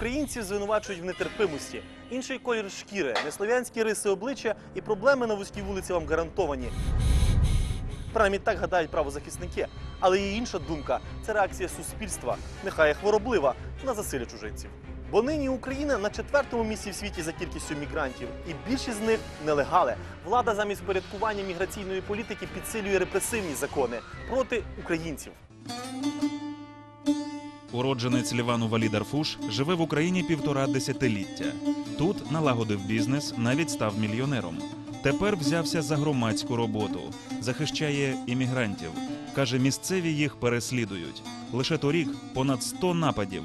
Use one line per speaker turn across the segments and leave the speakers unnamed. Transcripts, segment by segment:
Українців звинувачують в нетерпимості. Інший колір шкіри, неслов'янські риси обличчя і проблеми на вузькій вулиці вам гарантовані. Принаймні так гадають правозахисники. Але є інша думка це реакція суспільства, нехай хвороблива, на засилля чужинців. Бо нині Україна на четвертому місці в світі за кількістю мігрантів, і більшість з них нелегали. Влада замість порядкування міграційної політики підсилює репресивні закони проти українців.
Уродженець Лівану Валі Дарфуш живе в Україні півтора десятиліття. Тут налагодив бізнес, навіть став мільйонером. Тепер взявся за громадську роботу, захищає іммігрантів. Каже, місцеві їх переслідують. Лише торік понад 100 нападів.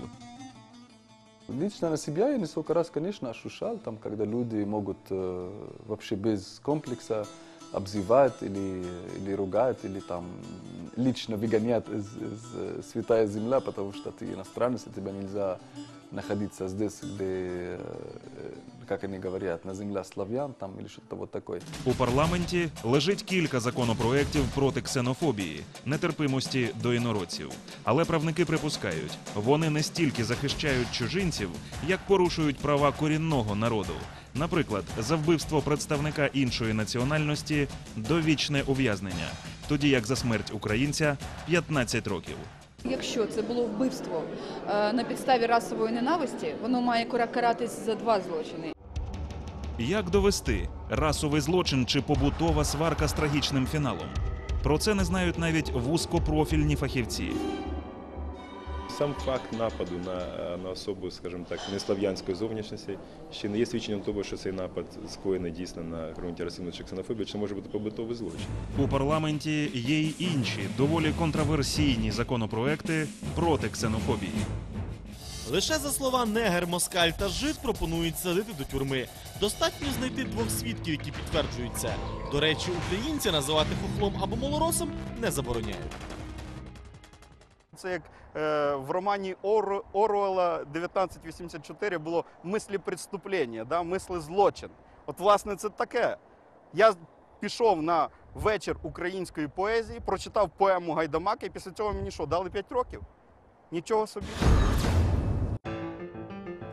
Лично на себя я несколько раз, конечно, ощущал, там, когда люди могут э, вообще без комплекса обзывать или, или ругать, или там лично выгонять из, из э, святая земля, потому что ты иностранец, и тебя нельзя находиться здесь, где, э, как они говорят, на земля славян там, или что-то вот такое.
У парламенті лежить кілька законопроєктів проти ксенофобії, нетерпимості до інородців. Але правники припускають, вони не стільки захищають чужинців, як порушують права корінного народу. Наприклад, за вбивство представника іншої національності довічне ув'язнення, тоді як за смерть українця 15 років.
Якщо це було вбивство е, на підставі расової ненависті, воно має кара- каратись за два злочини.
Як довести расовий злочин чи побутова сварка з трагічним фіналом? Про це не знають навіть вузькопрофільні фахівці.
Сам факт нападу на, на особу, скажімо так, неслав'янської зовнішності ще не є свідченням того, що цей напад скоєний дійсно на ґрунті расизму чи ксенофобії, чи може бути побутовий злочин.
У парламенті є й інші доволі контроверсійні законопроекти проти ксенофобії.
Лише за слова негер, москаль та жид пропонують садити до тюрми. Достатньо знайти двох свідків, які підтверджують це. До речі, українця називати хохлом або малоросом не забороняють.
Це як е, в романі Ор, Оруела 1984 було мислі преступлення, да, мисли злочин. От, власне, це таке. Я пішов на вечір української поезії, прочитав поему Гайдамака, і після цього мені що, дали 5 років? Нічого собі.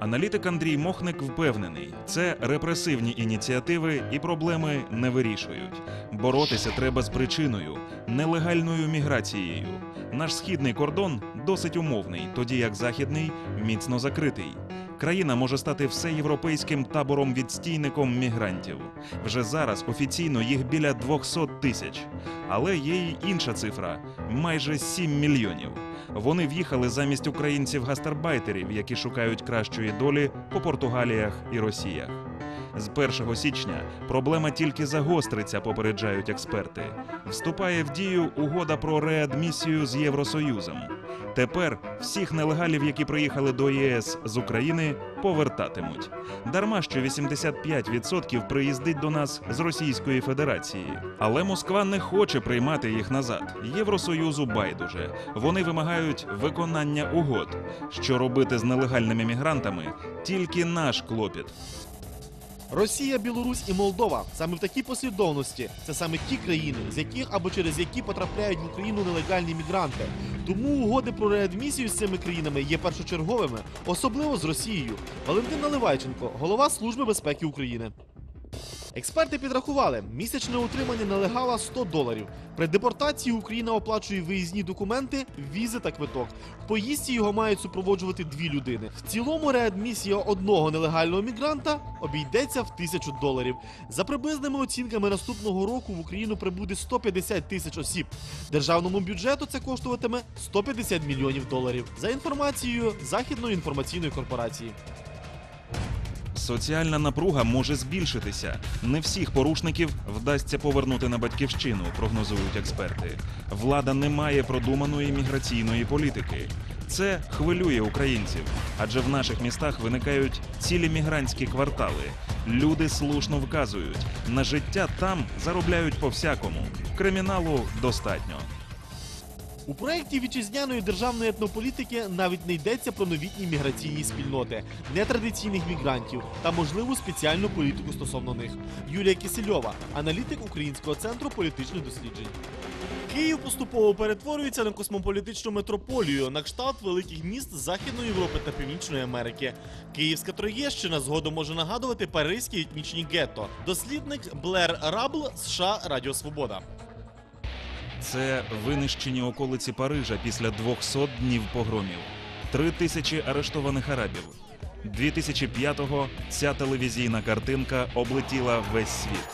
Аналітик Андрій Мохник впевнений, це репресивні ініціативи і проблеми не вирішують. Боротися треба з причиною нелегальною міграцією. Наш східний кордон досить умовний, тоді як західний міцно закритий. Країна може стати всеєвропейським табором-відстійником мігрантів. Вже зараз офіційно їх біля 200 тисяч. Але є й інша цифра майже 7 мільйонів. Вони в'їхали замість українців-гастарбайтерів, які шукають кращої долі по Португаліях і Росіях. З 1 січня проблема тільки загостриться, попереджають експерти. Вступає в дію угода про реадмісію з Євросоюзом. Тепер всіх нелегалів, які приїхали до ЄС з України, повертатимуть. Дарма що 85% приїздить до нас з Російської Федерації. Але Москва не хоче приймати їх назад. Євросоюзу байдуже. Вони вимагають виконання угод. Що робити з нелегальними мігрантами? Тільки наш клопіт.
Росія, Білорусь і Молдова саме в такій послідовності. Це саме ті країни, з яких або через які потрапляють в Україну нелегальні мігранти. Тому угоди про реадмісію з цими країнами є першочерговими, особливо з Росією. Валентин Наливайченко, голова Служби безпеки України. Експерти підрахували, місячне утримання нелегала 100 доларів. При депортації Україна оплачує виїзні документи, візи та квиток. В поїздці його мають супроводжувати дві людини. В цілому реадмісія одного нелегального мігранта обійдеться в тисячу доларів. За приблизними оцінками наступного року в Україну прибуде 150 тисяч осіб. Державному бюджету це коштуватиме 150 мільйонів доларів. За інформацією Західної інформаційної корпорації.
Соціальна напруга може збільшитися. Не всіх порушників вдасться повернути на батьківщину, прогнозують експерти. Влада не має продуманої міграційної політики. Це хвилює українців, адже в наших містах виникають цілі мігрантські квартали. Люди слушно вказують, на життя там заробляють по всякому. Криміналу достатньо.
У проєкті вітчизняної державної етнополітики навіть не йдеться про новітні міграційні спільноти, нетрадиційних мігрантів та можливу спеціальну політику стосовно них. Юлія Кисельова, аналітик Українського центру політичних досліджень. Київ поступово перетворюється на космополітичну метрополію на кшталт великих міст Західної Європи та Північної Америки. Київська Троєщина згодом може нагадувати паризькі етнічні гетто. Дослідник Блер Рабл США Радіо Свобода.
Це винищені околиці Парижа після 200 днів погромів, три тисячі арештованих арабів. 2005-го ця телевізійна картинка облетіла весь світ.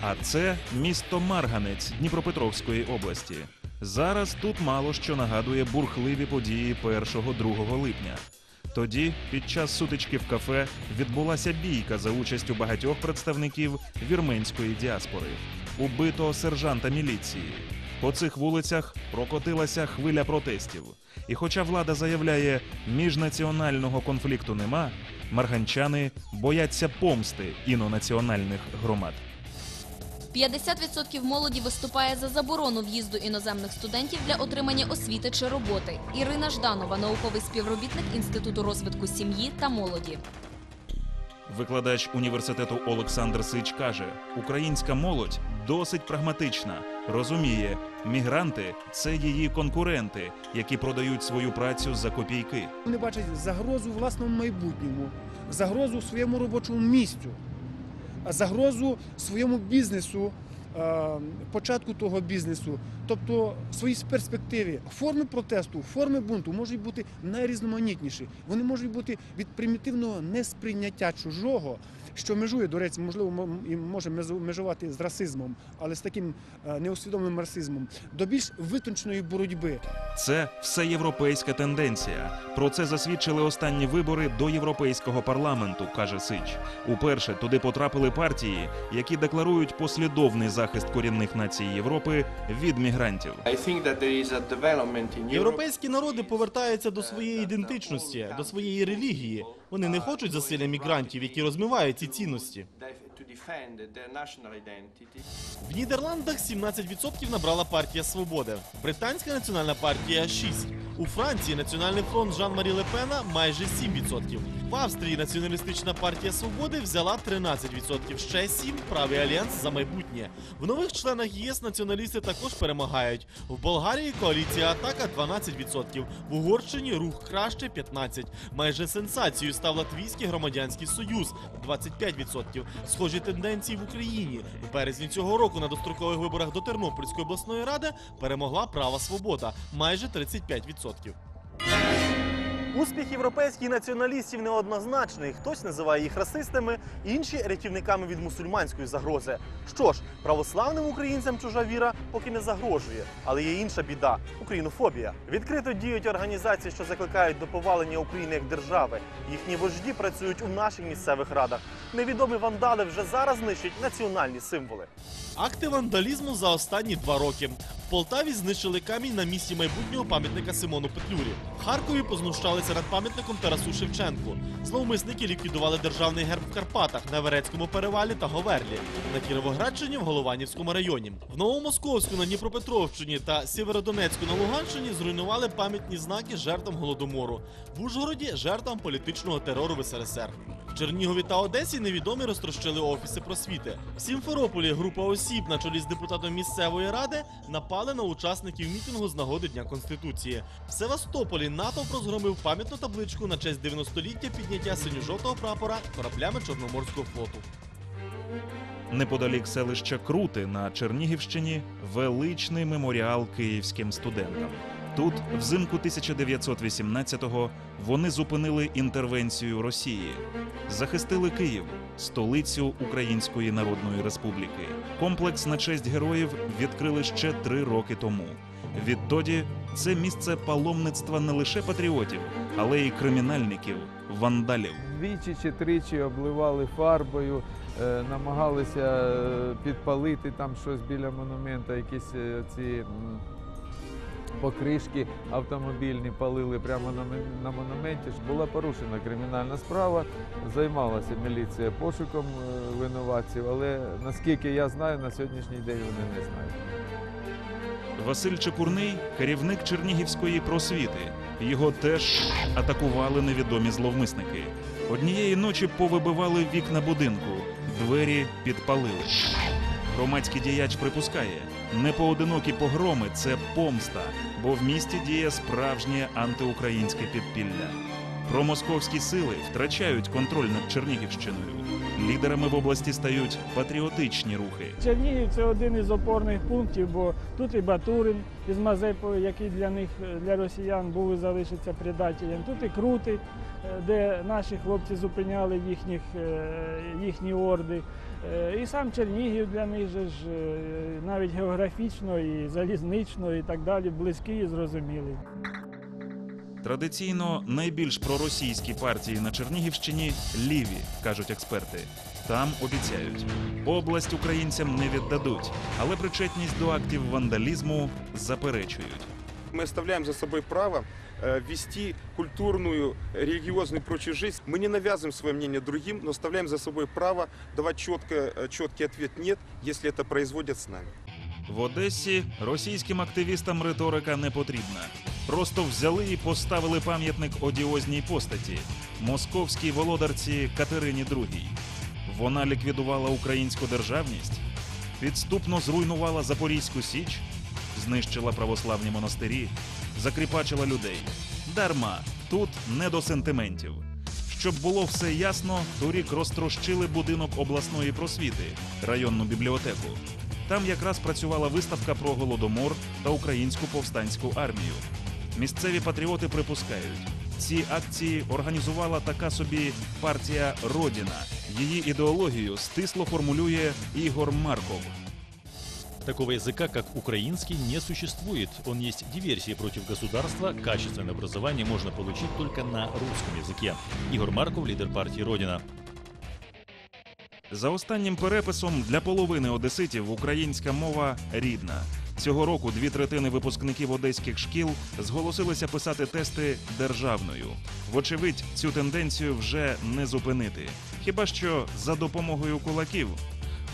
А це місто Марганець Дніпропетровської області. Зараз тут мало що нагадує бурхливі події 1-2 липня. Тоді, під час сутички в кафе, відбулася бійка за участю багатьох представників вірменської діаспори. Убито сержанта міліції. По цих вулицях прокотилася хвиля протестів. І хоча влада заявляє, міжнаціонального конфлікту нема, марганчани бояться помсти інонаціональних громад.
50% молоді виступає за заборону в'їзду іноземних студентів для отримання освіти чи роботи. Ірина Жданова, науковий співробітник Інституту розвитку сім'ї та молоді.
Викладач університету Олександр Сич каже: українська молодь досить прагматична, розуміє, мігранти це її конкуренти, які продають свою працю за копійки.
Вони бачать загрозу власному майбутньому, загрозу своєму робочому місцю, загрозу своєму бізнесу, е, початку того бізнесу, тобто свої перспективи. Форми протесту, форми бунту можуть бути найрізноманітніші. Вони можуть бути від примітивного несприйняття чужого, що межує, до речі, можливо, і може мезу- межувати з расизмом, але з таким е, неусвідомленим расизмом, до більш витонченої боротьби.
Це всеєвропейська тенденція. Про це засвідчили останні вибори до європейського парламенту, каже Сич. Уперше туди потрапили партії, які декларують послідовний захист корінних націй Європи від мігрантів.
Європейські народи повертаються до своєї ідентичності, до своєї релігії. Вони не хочуть засилля мігрантів, які розмивають ці цінності. В Нідерландах 17% набрала партія Свободи, Британська національна партія 6%. У Франції Національний фронт Жан-Марі Лепена майже 7%. В Австрії Націоналістична партія Свободи взяла 13%, ще 7% Правий альянс за майбутнє. В нових членах ЄС націоналісти також перемагають. В Болгарії коаліція Атака 12%, в Угорщині рух краще 15%. Майже сенсацією став Латвійський громадянський союз 25%. Схожі тенденції в Україні. В березні цього року на дострокових виборах до Тернопільської обласної ради перемогла права свобода майже 35%.
Успіх європейських націоналістів неоднозначний. Хтось називає їх расистами, інші рятівниками від мусульманської загрози. Що ж, православним українцям чужа віра поки не загрожує, але є інша біда українофобія. Відкрито діють організації, що закликають до повалення України як держави. Їхні вожді працюють у наших місцевих радах. Невідомі вандали вже зараз знищують національні символи.
Акти вандалізму за останні два роки. Полтаві знищили камінь на місці майбутнього пам'ятника Симону Петлюрі. В Харкові познущалися над пам'ятником Тарасу Шевченку. Зловмисники ліквідували державний герб в Карпатах на Верецькому перевалі та Говерлі, на Кіровоградщині в Голованівському районі. В Новомосковську на Дніпропетровщині та Сєвєродонецьку на Луганщині зруйнували пам'ятні знаки жертвам голодомору. В Ужгороді жертвам політичного терору в СРСР. Чернігові та Одесі невідомі розтрощили офіси просвіти. В Сімферополі група осіб на чолі з депутатом місцевої ради напали на учасників мітингу з нагоди Дня Конституції. В Севастополі НАТО розгромив пам'ятну табличку на честь 90-ліття підняття синьо-жовтого прапора кораблями Чорноморського флоту.
Неподалік селища Крути на Чернігівщині величний меморіал київським студентам. Тут, взимку 1918-го, вони зупинили інтервенцію Росії, захистили Київ, столицю Української Народної Республіки. Комплекс на честь героїв відкрили ще три роки тому. Відтоді це місце паломництва не лише патріотів, але й кримінальників, вандалів.
Двічі чи тричі обливали фарбою, е, намагалися е, підпалити там щось біля монумента, якісь е, ці покришки автомобільні палили прямо на, монументі. Була порушена кримінальна справа, займалася міліція пошуком е, винуватців, але наскільки я знаю, на сьогоднішній день вони не знають.
Василь Чепурний керівник Чернігівської просвіти. Його теж атакували невідомі зловмисники. Однієї ночі повибивали вікна будинку, двері підпалили. Громадський діяч припускає, непоодинокі погроми це помста, бо в місті діє справжнє антиукраїнське підпілля. Промосковські сили втрачають контроль над Чернігівщиною. Лідерами в області стають патріотичні рухи.
Чернігів це один із опорних пунктів, бо тут і Батурин із Мазепою, який для них, для росіян був і залишиться предателем. Тут і Крутий, е, де наші хлопці зупиняли їхніх, е, їхні орди. Е, І сам Чернігів для них же ж е, навіть географічно і залізнично і так далі близький і зрозумілий.
Традиційно найбільш проросійські партії на Чернігівщині ліві, кажуть експерти. Там обіцяють, область українцям не віддадуть, але причетність до актів вандалізму заперечують
Мы оставляем за собой право э, вести культурную, религиозную и прочую жизнь. Мы не навязываем свое мнение другим, но оставляем за собой право давать четко, э, четкий ответ «нет», если это производят с нами.
В Одесі російським активістам риторика не потрібна. Просто взяли і поставили пам'ятник одіозній постаті московській володарці Катерині II. Вона ліквідувала українську державність, підступно зруйнувала Запорізьку Січ, знищила православні монастирі, закріпачила людей. Дарма тут не до сентиментів. Щоб було все ясно, торік розтрощили будинок обласної просвіти, районну бібліотеку. Там якраз працювала виставка про голодомор та українську повстанську армію. Місцеві патріоти припускають, ці акції організувала така собі партія Родіна. Її ідеологію стисло формулює Ігор Марков.
Такого языка, как украинский, не существует. Он есть диверсия против государства. Качественное образование можно получить только на русском языке. Игорь Марков, лидер партии «Родина».
За останнім переписом для половини одеситів українська мова рідна. Цього року дві третини випускників одеських шкіл зголосилися писати тести державною. Вочевидь, цю тенденцію вже не зупинити. Хіба що за допомогою кулаків.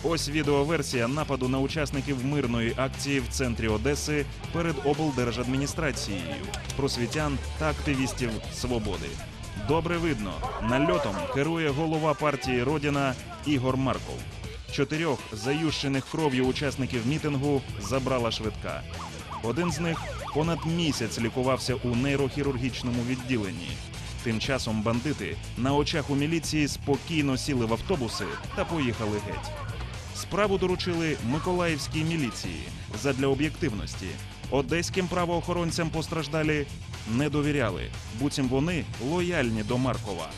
Ось відеоверсія нападу на учасників мирної акції в центрі Одеси перед облдержадміністрацією, просвітян та активістів свободи. Добре видно, нальотом керує голова партії Родіна Ігор Марков. Чотирьох зающених кров'ю учасників мітингу забрала швидка. Один з них понад місяць лікувався у нейрохірургічному відділенні. Тим часом бандити на очах у міліції спокійно сіли в автобуси та поїхали геть. Справу доручили Миколаївській міліції задля об'єктивності. Одеським правоохоронцям постраждалі не довіряли, буцім вони лояльні до Маркова.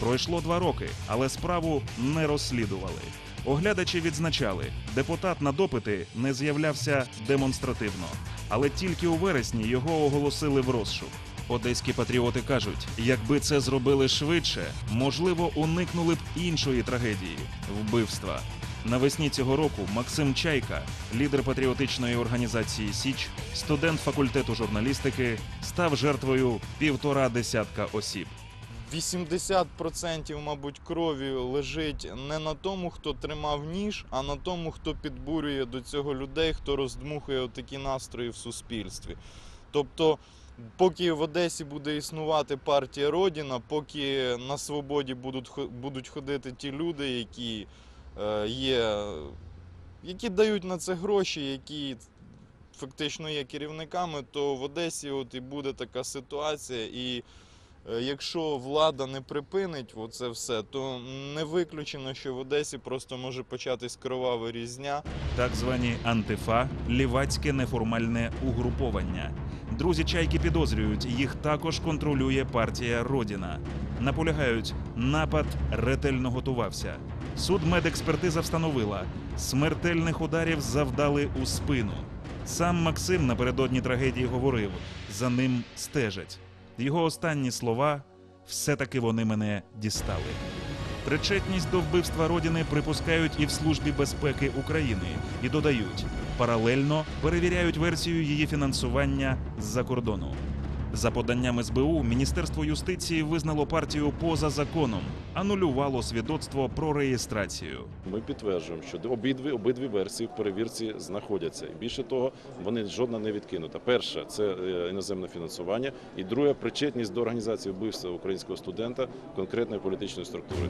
Пройшло два роки, але справу не розслідували. Оглядачі відзначали, депутат на допити не з'являвся демонстративно, але тільки у вересні його оголосили в розшук. Одеські патріоти кажуть, якби це зробили швидше, можливо, уникнули б іншої трагедії вбивства. Навесні цього року Максим Чайка, лідер патріотичної організації Січ, студент факультету журналістики, став жертвою півтора десятка осіб.
80% мабуть, крові лежить не на тому, хто тримав ніж, а на тому, хто підбурює до цього людей, хто роздмухує такі настрої в суспільстві. Тобто, поки в Одесі буде існувати партія Родіна, поки на свободі будуть, хо- будуть ходити ті люди, які є, які дають на це гроші, які фактично є керівниками, то в Одесі от і буде така ситуація. І Е, Якщо влада не припинить це все, то не виключено, що в Одесі просто може початись кровава різня.
Так звані антифа лівацьке неформальне угруповання. Друзі чайки підозрюють, їх також контролює партія Родіна. Наполягають, напад ретельно готувався. Судмедекспертиза встановила, смертельних ударів завдали у спину. Сам Максим напередодні трагедії говорив: за ним стежать. Його останні слова все-таки вони мене дістали. Причетність до вбивства родини припускають і в Службі безпеки України і додають: Паралельно перевіряють версію її фінансування з-за кордону. За поданням СБУ, Міністерство юстиції визнало партію поза законом, анулювало свідоцтво про реєстрацію.
Ми підтверджуємо, що обидві обидві версії в перевірці знаходяться. І більше того, вони жодна не відкинута. Перша це е, іноземне фінансування, і друга причетність до організації вбивства українського студента конкретної політичної структури.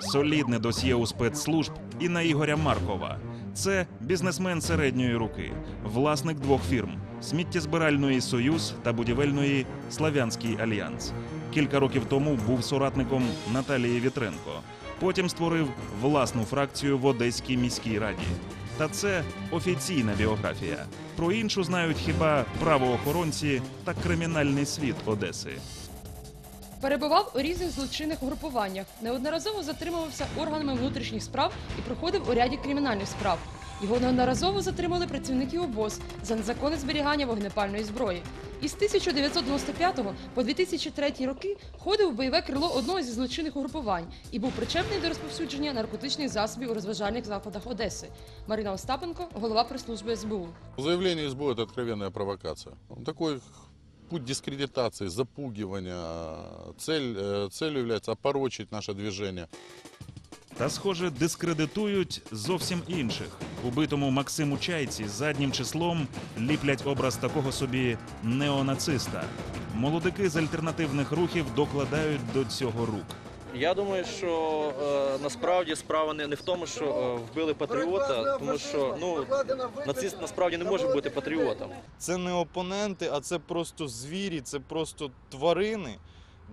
Солідне досьє у спецслужб і на Ігоря Маркова. Це бізнесмен середньої руки, власник двох фірм: сміттєзбиральної Союз та будівельної Славянський альянс. Кілька років тому був соратником Наталії Вітренко. Потім створив власну фракцію в Одеській міській раді. Та це офіційна біографія. Про іншу знають хіба правоохоронці та кримінальний світ Одеси.
Перебував у різних злочинних угрупуваннях, неодноразово затримувався органами внутрішніх справ і проходив у ряді кримінальних справ. Його неодноразово затримали працівники ОБОЗ за незаконне зберігання вогнепальної зброї. Із 1995 по 2003 роки ходив в бойове крило одного зі злочинних угрупувань і був причетний до розповсюдження наркотичних засобів у розважальних закладах Одеси. Марина Остапенко, голова прес-служби СБУ.
Заявление СБУ – это откровенная провокация. Он Такой путь дискредитации, запугивания. Цель, э, целью является наше движение.
Та, схоже, дискредитують зовсім інших. Убитому Максиму Чайці заднім числом ліплять образ такого собі неонациста. Молодики з альтернативних рухів докладають до цього рук.
Я думаю, що е, насправді справа не, не в тому, що е, вбили патріота, тому що ну нацист насправді не може бути патріотом.
Це не опоненти, а це просто звірі, це просто тварини.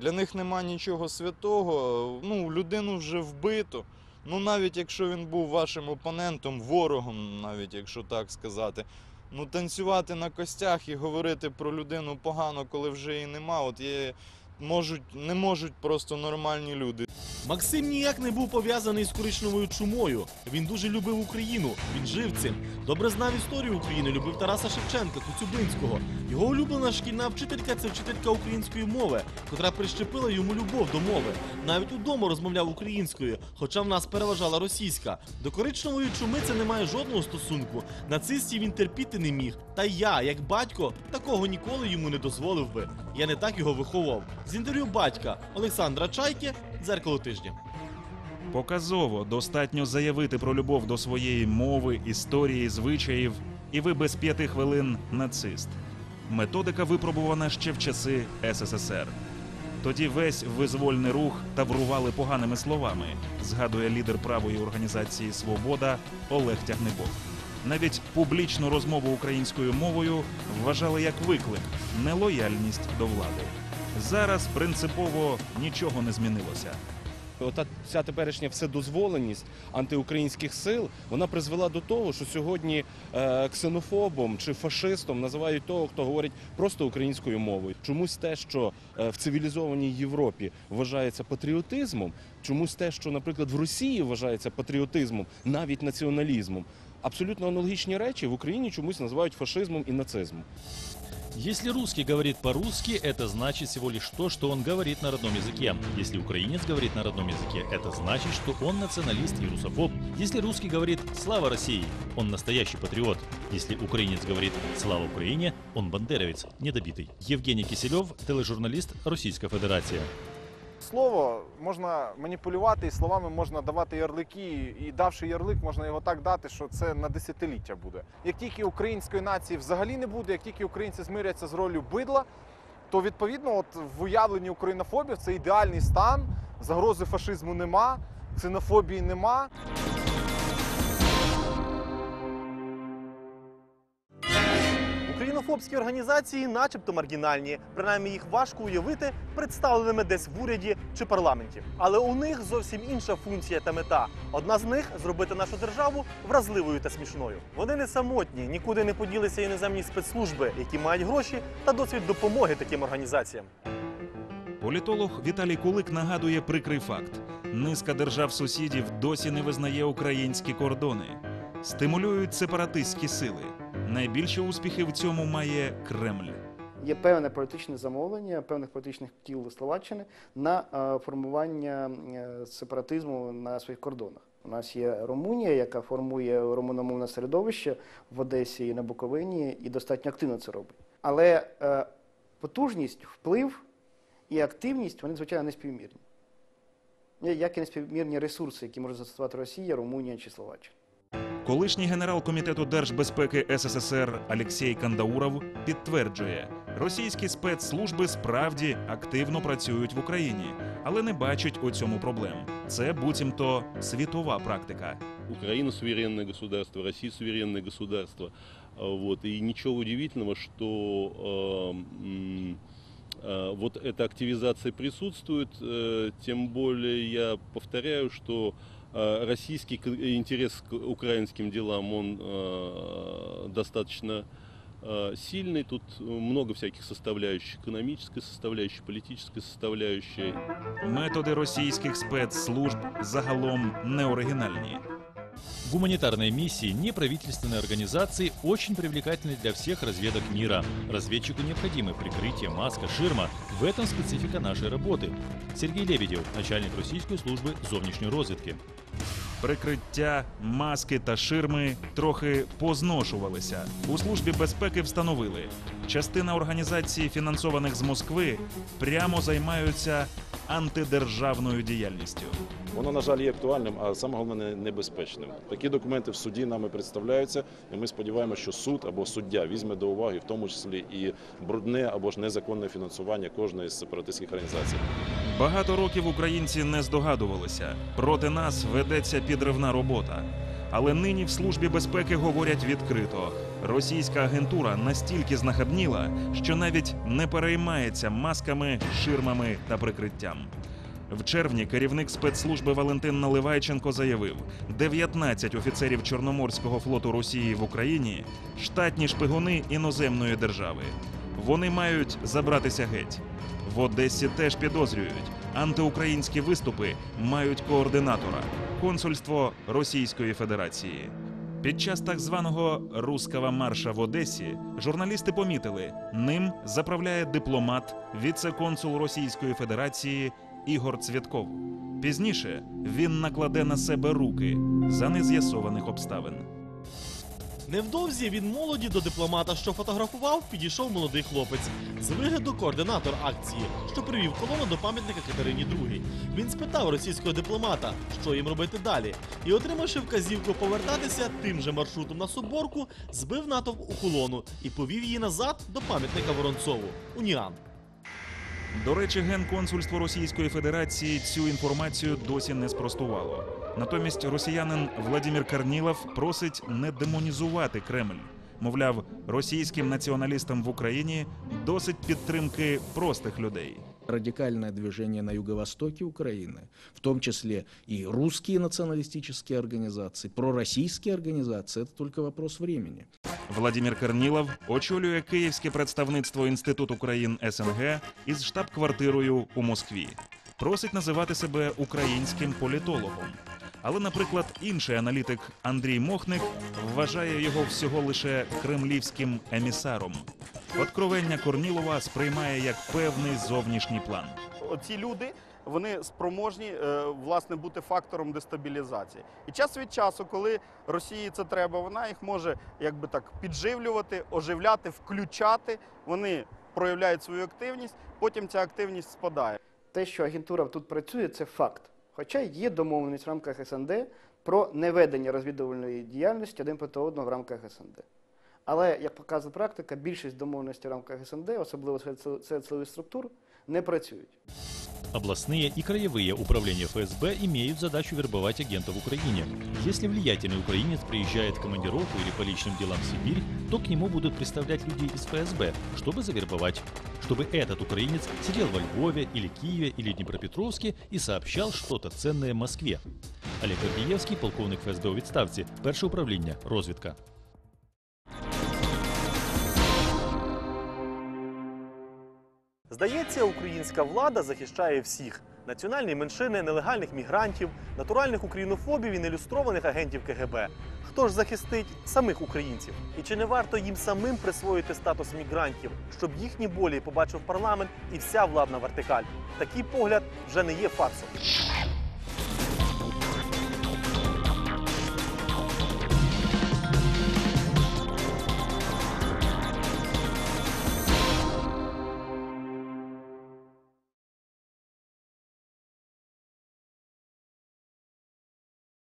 Для них нема нічого святого. Ну, людину вже вбито. Ну, навіть якщо він був вашим опонентом, ворогом, навіть якщо так сказати. Ну, танцювати на костях і говорити про людину погано, коли вже її нема, от є, можуть, не можуть просто нормальні люди.
Максим ніяк не був пов'язаний з коричневою чумою. Він дуже любив Україну, він жив цим. Добре знав історію України, любив Тараса Шевченка, Коцюбинського. Його улюблена шкільна вчителька це вчителька української мови, котра прищепила йому любов до мови. Навіть удома розмовляв українською, хоча в нас переважала російська. До коричневої чуми це не має жодного стосунку. Нацистів він терпіти не міг. Та я, як батько, такого ніколи йому не дозволив би. Я не так його виховав. З інтерв'ю батька Олександра Чайки, дзеркало тижня.
Показово достатньо заявити про любов до своєї мови, історії, звичаїв, і ви без п'яти хвилин нацист. Методика випробувана ще в часи СССР. Тоді весь визвольний рух таврували поганими словами, згадує лідер правої організації Свобода Олег Тягнебок. Навіть публічну розмову українською мовою вважали як виклик, нелояльність до влади. Зараз принципово нічого не змінилося.
Ота ця теперішня вседозволеність антиукраїнських сил вона призвела до того, що сьогодні е, ксенофобом чи фашистом називають того, хто говорить просто українською мовою. Чомусь те, що е, в цивілізованій Європі вважається патріотизмом, чомусь те, що, наприклад, в Росії вважається патріотизмом, навіть націоналізмом. Абсолютно аналогічні речі в Україні чомусь називають фашизмом і нацизмом.
Если русский говорит по-русски, это значит всего лишь то, что он говорит на родном языке. Если украинец говорит на родном языке, это значит, что он националист и русофоб. Если русский говорит «Слава России», он настоящий патриот. Если украинец говорит «Слава Украине», он бандеровец, недобитый. Евгений Киселев, тележурналист Российская Федерация.
Слово можна маніпулювати, і словами можна давати ярлики, і давши ярлик, можна його так дати, що це на десятиліття буде. Як тільки української нації взагалі не буде, як тільки українці змиряться з ролью бидла, то відповідно, от в уявленні українофобів це ідеальний стан, загрози фашизму нема, ксенофобії нема.
Українофобські організації, начебто маргінальні, принаймні їх важко уявити представленими десь в уряді чи парламенті. Але у них зовсім інша функція та мета. Одна з них зробити нашу державу вразливою та смішною. Вони не самотні, нікуди не поділися іноземні спецслужби, які мають гроші та досвід допомоги таким організаціям.
Політолог Віталій Кулик нагадує прикрий факт: низка держав-сусідів досі не визнає українські кордони, стимулюють сепаратистські сили. Найбільші успіхи в цьому має Кремль.
Є певне політичне замовлення певних політичних кіл Словаччини на е, формування е, сепаратизму на своїх кордонах. У нас є Румунія, яка формує румуномовне середовище в Одесі і на Буковині, і достатньо активно це робить. Але е, потужність, вплив і активність вони, звичайно, не співмірні. Як і не співмірні ресурси, які може застосувати Росія, Румунія чи Словаччина.
Колишній генерал комітету держбезпеки СССР Алексій Кандауров підтверджує, російські спецслужби справді активно працюють в Україні, але не бачать у цьому проблем. Це буцімто світова практика.
Украина суверенное государство, Россия суверенное государство. А, Вот. И ничего удивительного, что э, м, э, вот эта активизация присутствует. Э, Тем более я повторяю, что э, российский к- интерес к украинским делам, он э, достаточно э, сильный. Тут много всяких составляющих. Экономической составляющей, политической составляющей.
Методи російських спецслужб загалом не оригінальні.
Гуманитарные миссии неправительственной организации очень привлекательны для всех разведок мира. Разведчику необходимы прикрытие, маска, ширма. В этом специфика нашей работы. Сергей Лебедев, начальник российской службы зовнішньої розвідки.
Прикриття, маски та ширми трохи позношувалися. У службі безпеки встановили, частина організацій, фінансованих з Москви, прямо займаються антидержавною діяльністю.
Воно, на жаль, є актуальним, а саме головне небезпечним. Такі документи в суді нами представляються, і ми сподіваємося, що суд або суддя візьме до уваги, в тому числі і брудне або ж незаконне фінансування кожної з сепаратистських організацій.
Багато років українці не здогадувалися. Проти нас ведеться підривна робота. Але нині в службі безпеки говорять відкрито. Російська агентура настільки знахабніла, що навіть не переймається масками, ширмами та прикриттям. В червні керівник спецслужби Валентин Наливайченко заявив: 19 офіцерів Чорноморського флоту Росії в Україні штатні шпигуни іноземної держави. Вони мають забратися геть. В Одесі теж підозрюють. Антиукраїнські виступи мають координатора консульство Російської Федерації. Під час так званого «руского марша в Одесі журналісти помітили, ним заправляє дипломат, віце-консул Російської Федерації Ігор Цвятков. Пізніше він накладе на себе руки за нез'ясованих обставин.
Невдовзі від молоді до дипломата, що фотографував, підійшов молодий хлопець. З вигляду координатор акції, що привів колону до пам'ятника Катерині II. Він спитав російського дипломата, що їм робити далі, і, отримавши вказівку повертатися тим же маршрутом на Соборку, збив натовп у колону і повів її назад до пам'ятника Воронцову. Уніан.
До речі, генконсульство Російської Федерації цю інформацію досі не спростувало. Натомість росіянин Владимир Карнілов просить не демонізувати Кремль. Мовляв, російським націоналістам в Україні досить підтримки простих людей.
радикальное движение на юго-востоке Украины, в том числе и русские националистические организации, пророссийские организации, это только вопрос времени.
Владимир Карнілов очолює київське представництво Інституту країн СНГ із штаб-квартирою у Москві. Просить називати себе українським політологом. Але, наприклад, інший аналітик Андрій Мохник вважає його всього лише кремлівським емісаром. Откровення Корнілова сприймає як певний зовнішній план.
Оці люди вони спроможні е, власне бути фактором дестабілізації. І час від часу, коли Росії це треба, вона їх може якби так підживлювати, оживляти, включати. Вони проявляють свою активність, потім ця активність спадає.
Те, що агентура тут працює, це факт. Хоча є домовленість в рамках СНД про неведення розвідувальної діяльності один проти одного в рамках СНД. Але, як показує практика, більшість домовленостей в рамках СНД, особливо серед сил- силових структур, не працюють.
Областные и краевые управления ФСБ имеют задачу вербовать агентов в Украине. Если влиятельный украинец приезжает в командировку или по личным делам в Сибирь, то к нему будут представлять людей из ФСБ, чтобы завербовать. Чтобы этот украинец сидел во Львове или Киеве или Днепропетровске и сообщал что-то ценное Москве. Олег Гордієвський, полковник ФСБ у відставці, перше управління, розвідка.
Здається, українська влада захищає всіх: національні меншини, нелегальних мігрантів, натуральних українофобів і нелюстрованих агентів КГБ. Хто ж захистить самих українців? І чи не варто їм самим присвоїти статус мігрантів, щоб їхні болі побачив парламент і вся владна вертикаль? Такий погляд вже не є фарсом.